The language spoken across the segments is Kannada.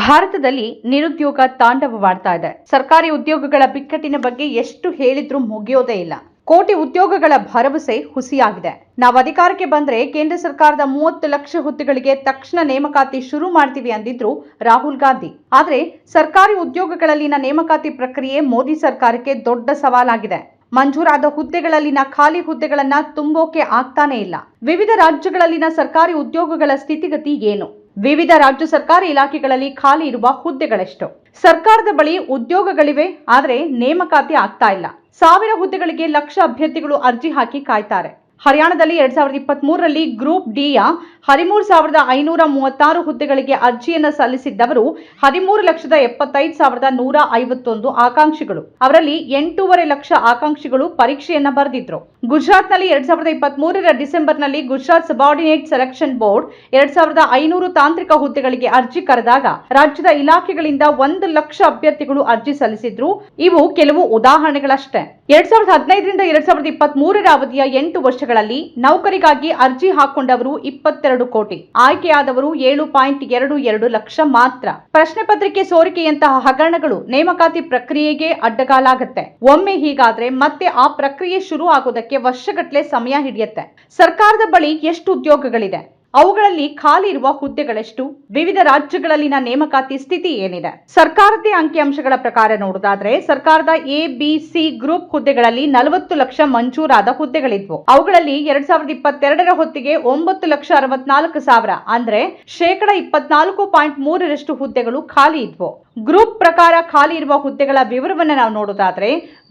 ಭಾರತದಲ್ಲಿ ನಿರುದ್ಯೋಗ ತಾಂಡವವಾಡ್ತಾ ಇದೆ. ಸರ್ಕಾರಿ ಉದ್ಯೋಗಗಳ ಬಿಕ್ಕಟ್ಟಿನ ಬಗ್ಗೆ ಎಷ್ಟು ಹೇಳಿದ್ರೂ ಮುಗಿಯೋದೇ ಇಲ್ಲ. ಕೋಟಿ ಉದ್ಯೋಗಗಳ ಭರವಸೆ ಹುಸಿಯಾಗಿದೆ. ನಾವು ಅಧಿಕಾರಕ್ಕೆ ಬಂದ್ರೆ ಕೇಂದ್ರ ಸರ್ಕಾರದ ಮೂವತ್ತು ಲಕ್ಷ ಹುದ್ದೆಗಳಿಗೆ ತಕ್ಷಣ ನೇಮಕಾತಿ ಶುರು ಮಾಡ್ತೀವಿ ಅಂದಿದ್ರು ರಾಹುಲ್ ಗಾಂಧಿ. ಆದ್ರೆ ಸರ್ಕಾರಿ ಉದ್ಯೋಗಗಳಲ್ಲಿನ ನೇಮಕಾತಿ ಪ್ರಕ್ರಿಯೆ ಮೋದಿ ಸರ್ಕಾರಕ್ಕೆ ದೊಡ್ಡ ಸವಾಲಾಗಿದೆ. ಮಂಜೂರಾದ ಹುದ್ದೆಗಳಲ್ಲಿನ ಖಾಲಿ ಹುದ್ದೆಗಳನ್ನ ತುಂಬೋಕೆ ಆಗ್ತಾನೆ ಇಲ್ಲ. ವಿವಿಧ ರಾಜ್ಯಗಳಲ್ಲಿನ ಸರ್ಕಾರಿ ಉದ್ಯೋಗಗಳ ಸ್ಥಿತಿಗತಿ ಏನು? ವಿವಿಧ ರಾಜ್ಯ ಸರ್ಕಾರಿ ಇಲಾಖೆಗಳಲ್ಲಿ ಖಾಲಿ ಇರುವ ಹುದ್ದೆಗಳೆಷ್ಟು. ಸರ್ಕಾರದ ಬಳಿ ಉದ್ಯೋಗಗಳಿವೆ, ಆದರೆ ನೇಮಕಾತಿ ಆಗ್ತಾ ಇಲ್ಲ. ಸಾವಿರ ಹುದ್ದೆಗಳಿಗೆ ಲಕ್ಷ ಅಭ್ಯರ್ಥಿಗಳು ಅರ್ಜಿ ಹಾಕಿ ಕಾಯ್ತಾರೆ. ಹರಿಯಾಣದಲ್ಲಿ ಎರಡ್ ಸಾವಿರದ ಇಪ್ಪತ್ತ್ ಮೂರರಲ್ಲಿ ಗ್ರೂಪ್ ಡಿಯ ಹದಿಮೂರು ಸಾವಿರದ ಐನೂರ ಮೂವತ್ತಾರು ಹುದ್ದೆಗಳಿಗೆ ಅರ್ಜಿಯನ್ನು ಸಲ್ಲಿಸಿದ್ದವರು ಹದಿಮೂರು ಲಕ್ಷದ ಎಪ್ಪತ್ತೈದು ಸಾವಿರದ ನೂರ ಐವತ್ತೊಂದು ಆಕಾಂಕ್ಷಿಗಳು. ಅವರಲ್ಲಿ ಎಂಟೂವರೆ ಲಕ್ಷ ಆಕಾಂಕ್ಷಿಗಳು ಪರೀಕ್ಷೆಯನ್ನ ಬರೆದಿದ್ರು. ಗುಜರಾತ್ನಲ್ಲಿ ಎರಡ್ ಸಾವಿರದ ಇಪ್ಪತ್ತ್ ಮೂರರ ಡಿಸೆಂಬರ್ನಲ್ಲಿ ಗುಜರಾತ್ ಸಬಾರ್ಡಿನೇಟ್ ಸೆಲೆಕ್ಷನ್ ಬೋರ್ಡ್ ಎರಡ್ ಸಾವಿರದ ಐನೂರು ತಾಂತ್ರಿಕ ಹುದ್ದೆಗಳಿಗೆ ಅರ್ಜಿ ಕರೆದಾಗ ರಾಜ್ಯದ ಇಲಾಖೆಗಳಿಂದ ಒಂದು ಲಕ್ಷ ಅಭ್ಯರ್ಥಿಗಳು ಅರ್ಜಿ ಸಲ್ಲಿಸಿದ್ರು. ಇವು ಕೆಲವು ಉದಾಹರಣೆಗಳಷ್ಟೇ. ಎರಡ್ ಸಾವಿರದ ಹದಿನೈದರಿಂದ ಎರಡ್ ಸಾವಿರದ ಇಪ್ಪತ್ತ್ ಮೂರರ ಅವಧಿಯ ಎಂಟು ವರ್ಷಗಳಲ್ಲಿ ನೌಕರಿಗಾಗಿ ಅರ್ಜಿ ಹಾಕೊಂಡವರು ಇಪ್ಪತ್ತೆರಡು ಕೋಟಿ. ಆಯ್ಕೆಯಾದವರು ಏಳು ಪಾಯಿಂಟ್ ಎರಡು ಎರಡು ಲಕ್ಷ ಮಾತ್ರ. ಪ್ರಶ್ನೆ ಪತ್ರಿಕೆ ಸೋರಿಕೆಯಂತಹ ಹಗರಣಗಳು ನೇಮಕಾತಿ ಪ್ರಕ್ರಿಯೆಗೆ ಅಡ್ಡಗಾಲಾಗತ್ತೆ. ಒಮ್ಮೆ ಹೀಗಾದ್ರೆ ಮತ್ತೆ ಆ ಪ್ರಕ್ರಿಯೆ ಶುರು ಆಗೋದಕ್ಕೆ ವರ್ಷಗಟ್ಟಲೆ ಸಮಯ ಹಿಡಿಯುತ್ತೆ. ಸರ್ಕಾರದ ಬಳಿ ಎಷ್ಟು ಉದ್ಯೋಗಗಳಿದೆ? ಅವುಗಳಲ್ಲಿ ಖಾಲಿ ಇರುವ ಹುದ್ದೆಗಳೆಷ್ಟು ವಿವಿಧ ರಾಜ್ಯಗಳಲ್ಲಿನ ನೇಮಕಾತಿ ಸ್ಥಿತಿ ಏನಿದೆ? ಸರ್ಕಾರದೇ ಅಂಕಿಅಂಶಗಳ ಪ್ರಕಾರ ನೋಡೋದಾದ್ರೆ ಸರ್ಕಾರದ ಎ ಬಿ ಸಿ ಗ್ರೂಪ್ ಹುದ್ದೆಗಳಲ್ಲಿ ನಲವತ್ತು ಲಕ್ಷ ಮಂಜೂರಾದ ಹುದ್ದೆಗಳಿದ್ವು. ಅವುಗಳಲ್ಲಿ ಎರಡ್ ಸಾವಿರದ ಇಪ್ಪತ್ತೆರಡರ ಹೊತ್ತಿಗೆ ಒಂಬತ್ತು ಲಕ್ಷ ಅರವತ್ನಾಲ್ಕು ಸಾವಿರ, ಅಂದ್ರೆ ಶೇಕಡ ಇಪ್ಪತ್ನಾಲ್ಕು ಪಾಯಿಂಟ್ ಮೂರರಷ್ಟು ಹುದ್ದೆಗಳು ಖಾಲಿ ಇದ್ವು. ಗ್ರೂಪ್ ಪ್ರಕಾರ ಖಾಲಿ ಇರುವ ಹುದ್ದೆಗಳ ವಿವರವನ್ನು ನಾವು ನೋಡೋದಾದ್ರೆ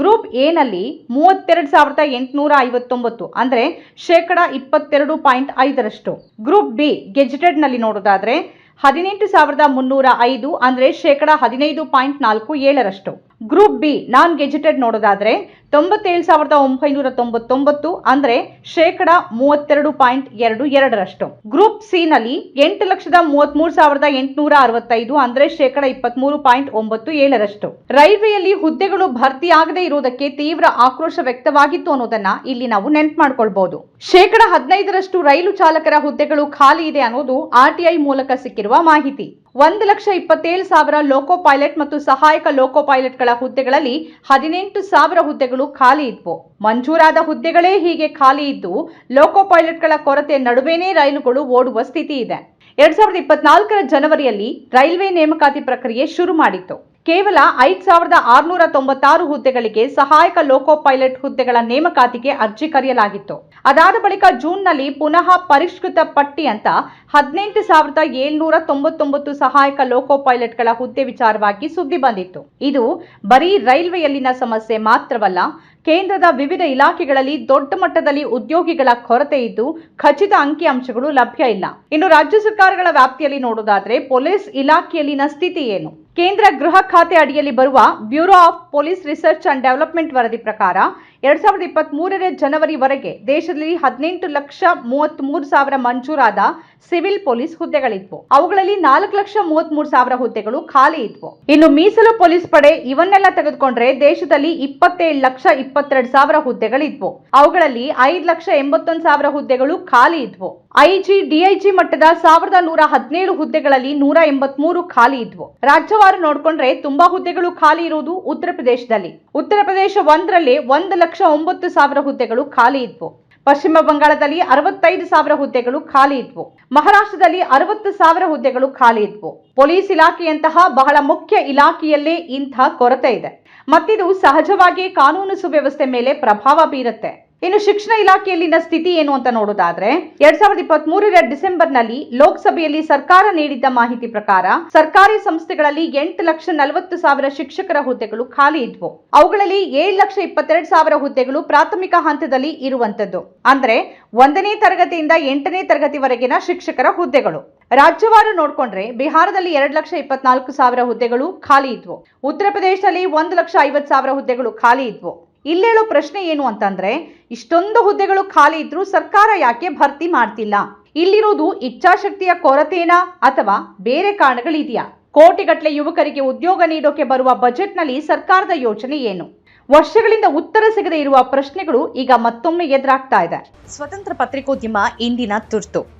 ಗ್ರೂಪ್ ಎ ನಲ್ಲಿ ಮೂವತ್ತೆರಡು ಸಾವಿರದ ಎಂಟುನೂರ ಐವತ್ತೊಂಬತ್ತು, ಅಂದ್ರೆ ಶೇಕಡ ಇಪ್ಪತ್ತೆರಡು ಪಾಯಿಂಟ್ ಐದರಷ್ಟು. ಗ್ರೂಪ್ ಬಿ ಗೆಜೆಟೆಡ್ನಲ್ಲಿ ನಲ್ಲಿ ನೋಡೋದಾದ್ರೆ ಹದಿನೆಂಟು ಸಾವಿರದ ಮುನ್ನೂರ ಐದು ಅಂದರೆ ಶೇಕಡ ಹದಿನೈದು ಪಾಯಿಂಟ್ ನಾಲ್ಕು ಏಳರಷ್ಟು. ಗ್ರೂಪ್ ಬಿ ನಾನ್ ಗೆಜೆಟೆಡ್ ನೋಡೋದಾದ್ರೆ ತೊಂಬತ್ತೇಳು ಸಾವಿರದ ಒಂಬೈನೂರ ತೊಂಬತ್ತೊಂಬತ್ತು ಅಂದ್ರೆ ಶೇಕಡ ಮೂವತ್ತೆರಡು ಪಾಯಿಂಟ್ ಎರಡು ಎರಡರಷ್ಟು. ಗ್ರೂಪ್ ಸಿ ನಲ್ಲಿ ಎಂಟು ಲಕ್ಷದ ಮೂವತ್ಮೂರು ಸಾವಿರದ ಎಂಟುನೂರ ಅರವತ್ತೈದು ಅಂದ್ರೆ ಶೇಕಡ ಇಪ್ಪತ್ಮೂರು ಪಾಯಿಂಟ್ ಒಂಬತ್ತು ಏಳರಷ್ಟು. ರೈಲ್ವೆಯಲ್ಲಿ ಹುದ್ದೆಗಳು ಭರ್ತಿಯಾಗದೇ ಇರುವುದಕ್ಕೆ ತೀವ್ರ ಆಕ್ರೋಶ ವ್ಯಕ್ತವಾಗಿತ್ತು ಅನ್ನೋದನ್ನ ಇಲ್ಲಿ ನಾವು ನೆನ್ಪು ಮಾಡ್ಕೊಳ್ಬಹುದು ಶೇಕಡ ಹದಿನೈದರಷ್ಟು ರೈಲು ಚಾಲಕರ ಹುದ್ದೆಗಳು ಖಾಲಿ ಇದೆ ಅನ್ನೋದು ಆರ್ಟಿಐ ಮೂಲಕ ಸಿಕ್ಕಿರುವ ಮಾಹಿತಿ. ಒಂದು ಲಕ್ಷ ಇಪ್ಪತ್ತೇಳು ಸಾವಿರ ಲೋಕೋ ಪೈಲಟ್ ಮತ್ತು ಸಹಾಯಕ ಲೋಕೋ ಪೈಲಟ್ಗಳ ಹುದ್ದೆಗಳಲ್ಲಿ ಹದಿನೆಂಟು ಸಾವಿರ ಹುದ್ದೆಗಳು ಖಾಲಿ ಇದ್ವು. ಮಂಜೂರಾದ ಹುದ್ದೆಗಳೇ ಹೀಗೆ ಖಾಲಿ ಇದ್ದು ಲೋಕೋ ಪೈಲಟ್ಗಳ ಕೊರತೆ ನಡುವೆನೇ ರೈಲುಗಳು ಓಡುವ ಸ್ಥಿತಿ ಇದೆ. ಎರಡ್ ಸಾವಿರದ ಇಪ್ಪತ್ನಾಲ್ಕರ ಜನವರಿಯಲ್ಲಿ ರೈಲ್ವೆ ನೇಮಕಾತಿ ಪ್ರಕ್ರಿಯೆ ಶುರು ಮಾಡಿತ್ತು. ಕೇವಲ ಐದು ಸಾವಿರದ ಆರುನೂರ ತೊಂಬತ್ತಾರು ಹುದ್ದೆಗಳಿಗೆ ಸಹಾಯಕ ಲೋಕೋ ಪೈಲಟ್ ಹುದ್ದೆಗಳ ನೇಮಕಾತಿಗೆ ಅರ್ಜಿ ಕರೆಯಲಾಗಿತ್ತು. ಅದಾದ ಬಳಿಕ ಜೂನ್ನಲ್ಲಿ ಪುನಃ ಪರಿಷ್ಕೃತ ಪಟ್ಟಿ ಅಂತ ಹದಿನೆಂಟು ಸಾವಿರದ ಏಳ್ನೂರ ತೊಂಬತ್ತೊಂಬತ್ತು ಸಹಾಯಕ ಲೋಕೋ ಪೈಲಟ್ಗಳ ಹುದ್ದೆ ವಿಚಾರವಾಗಿ ಸುದ್ದಿ ಬಂದಿತ್ತು. ಇದು ಬರೀ ರೈಲ್ವೆಯಲ್ಲಿನ ಸಮಸ್ಯೆ ಮಾತ್ರವಲ್ಲ ಕೇಂದ್ರದ ವಿವಿಧ ಇಲಾಖೆಗಳಲ್ಲಿ ದೊಡ್ಡ ಮಟ್ಟದಲ್ಲಿ ಉದ್ಯೋಗಿಗಳ ಕೊರತೆ ಇದ್ದು ಖಚಿತ ಅಂಕಿಅಂಶಗಳು ಲಭ್ಯ ಇಲ್ಲ. ಇನ್ನು ರಾಜ್ಯ ಸರ್ಕಾರಗಳ ವ್ಯಾಪ್ತಿಯಲ್ಲಿ ನೋಡೋದಾದ್ರೆ ಪೊಲೀಸ್ ಇಲಾಖೆಯಲ್ಲಿನ ಸ್ಥಿತಿ ಏನು? ಕೇಂದ್ರ ಗೃಹ ಖಾತೆ ಅಡಿಯಲ್ಲಿ ಬರುವ bureau of police research and development ವರದಿ ಪ್ರಕಾರ ಎರಡ್ ಸಾವಿರದ ಇಪ್ಪತ್ತ್ ಮೂರರ ಜನವರಿವರೆಗೆ ದೇಶದಲ್ಲಿ ಹದಿನೆಂಟು ಲಕ್ಷ ಮೂವತ್ತ್ ಮೂರು ಸಾವಿರ ಮಂಜೂರಾದ ಸಿವಿಲ್ ಪೊಲೀಸ್ ಹುದ್ದೆಗಳಿದ್ವು. ಅವುಗಳಲ್ಲಿ ನಾಲ್ಕು ಲಕ್ಷ ಮೂವತ್ತ್ ಮೂರು ಸಾವಿರ ಹುದ್ದೆಗಳು ಖಾಲಿ ಇದ್ವು. ಇನ್ನು ಮೀಸಲು ಪೊಲೀಸ್ ಪಡೆ ಇವನ್ನೆಲ್ಲ ತೆಗೆದುಕೊಂಡ್ರೆ ದೇಶದಲ್ಲಿ ಇಪ್ಪತ್ತೇಳು ಲಕ್ಷ ಇಪ್ಪತ್ತೆರಡು ಸಾವಿರ ಹುದ್ದೆಗಳಿದ್ವು. ಅವುಗಳಲ್ಲಿ ಐದು ಲಕ್ಷ ಎಂಬತ್ತೊಂದು ಸಾವಿರ ಹುದ್ದೆಗಳು ಖಾಲಿ ಇದ್ವು. ಐಜಿ, ಡಿಐಜಿ ಮಟ್ಟದ ಸಾವಿರದ ನೂರ ಹದಿನೇಳು ಹುದ್ದೆಗಳಲ್ಲಿ ನೂರ ಎಂಬತ್ಮೂರು ಖಾಲಿ ಇದ್ವು. ರಾಜ್ಯವಾರು ನೋಡ್ಕೊಂಡ್ರೆ ತುಂಬಾ ಹುದ್ದೆಗಳು ಖಾಲಿ ಇರುವುದು ಉತ್ತರ ಪ್ರದೇಶದಲ್ಲಿ. ಉತ್ತರ ಪ್ರದೇಶ ಒಂದರಲ್ಲಿ ಒಂದು ಲಕ್ಷ ಒಂಬತ್ತು ಸಾವಿರ ಹುದ್ದೆಗಳು ಖಾಲಿ ಇದ್ವು. ಪಶ್ಚಿಮ ಬಂಗಾಳದಲ್ಲಿ ಅರವತ್ತೈದು ಸಾವಿರ ಹುದ್ದೆಗಳು ಖಾಲಿ ಇದ್ವು. ಮಹಾರಾಷ್ಟ್ರದಲ್ಲಿ ಅರವತ್ತು ಸಾವಿರ ಹುದ್ದೆಗಳು ಖಾಲಿ ಇದ್ವು. ಪೊಲೀಸ್ ಇಲಾಖೆಯಂತಹ ಬಹಳ ಮುಖ್ಯ ಇಲಾಖೆಯಲ್ಲೇ ಇಂಥ ಕೊರತೆ ಇದೆ. ಮತ್ತಿದು ಸಹಜವಾಗಿ ಕಾನೂನು ಸುವ್ಯವಸ್ಥೆ ಮೇಲೆ ಪ್ರಭಾವ ಬೀರುತ್ತೆ. ಇನ್ನು ಶಿಕ್ಷಣ ಇಲಾಖೆಯಲ್ಲಿನ ಸ್ಥಿತಿ ಏನು ಅಂತ ನೋಡೋದಾದ್ರೆ, ಎರಡ್ ಸಾವಿರದ ಇಪ್ಪತ್ತ್ ಮೂರರ ಡಿಸೆಂಬರ್ನಲ್ಲಿ ಲೋಕಸಭೆಯಲ್ಲಿ ಸರ್ಕಾರ ನೀಡಿದ್ದ ಮಾಹಿತಿ ಪ್ರಕಾರ ಸರ್ಕಾರಿ ಸಂಸ್ಥೆಗಳಲ್ಲಿ ಎಂಟು ಲಕ್ಷ ನಲವತ್ತು ಸಾವಿರ ಶಿಕ್ಷಕರ ಹುದ್ದೆಗಳು ಖಾಲಿ ಇದ್ವು. ಅವುಗಳಲ್ಲಿ ಏಳು ಲಕ್ಷ ಇಪ್ಪತ್ತೆರಡು ಸಾವಿರ ಹುದ್ದೆಗಳು ಪ್ರಾಥಮಿಕ ಹಂತದಲ್ಲಿ ಇರುವಂತದ್ದು ಅಂದ್ರೆ ಒಂದನೇ ತರಗತಿಯಿಂದ ಎಂಟನೇ ತರಗತಿವರೆಗಿನ ಶಿಕ್ಷಕರ ಹುದ್ದೆಗಳು. ರಾಜ್ಯವಾರು ನೋಡಿಕೊಂಡ್ರೆ ಬಿಹಾರದಲ್ಲಿ ಎರಡು ಲಕ್ಷ ಇಪ್ಪತ್ನಾಲ್ಕು ಸಾವಿರ ಹುದ್ದೆಗಳು ಖಾಲಿ ಇದ್ವು. ಉತ್ತರ ಪ್ರದೇಶದಲ್ಲಿ ಒಂದು ಲಕ್ಷ ಐವತ್ತು ಸಾವಿರ ಹುದ್ದೆಗಳು ಖಾಲಿ ಇದ್ವು. ಇಲ್ಲೇಳೋ ಪ್ರಶ್ನೆ ಏನು ಅಂತಂದ್ರೆ, ಇಷ್ಟೊಂದು ಹುದ್ದೆಗಳು ಖಾಲಿ ಇದ್ರೂ ಸರ್ಕಾರ ಯಾಕೆ ಭರ್ತಿ ಮಾಡ್ತಿಲ್ಲ? ಇಲ್ಲಿರೋದು ಇಚ್ಛಾಶಕ್ತಿಯ ಕೊರತೆನಾ ಅಥವಾ ಬೇರೆ ಕಾರಣಗಳಿದೆಯಾ? ಕೋಟಿಗಟ್ಟಲೆ ಯುವಕರಿಗೆ ಉದ್ಯೋಗ ನೀಡೋಕೆ ಬರುವ ಬಜೆಟ್ನಲ್ಲಿ ಸರ್ಕಾರದ ಯೋಚನೆ ಏನು? ವರ್ಷಗಳಿಂದ ಉತ್ತರ ಸಿಗದೆ ಇರುವ ಪ್ರಶ್ನೆಗಳು ಈಗ ಮತ್ತೊಮ್ಮೆ ಎದುರಾಗ್ತಾ ಇದೆ. ಸ್ವತಂತ್ರ ಪತ್ರಿಕೋದ್ಯಮ ಇಂದಿನ ತುರ್ತು.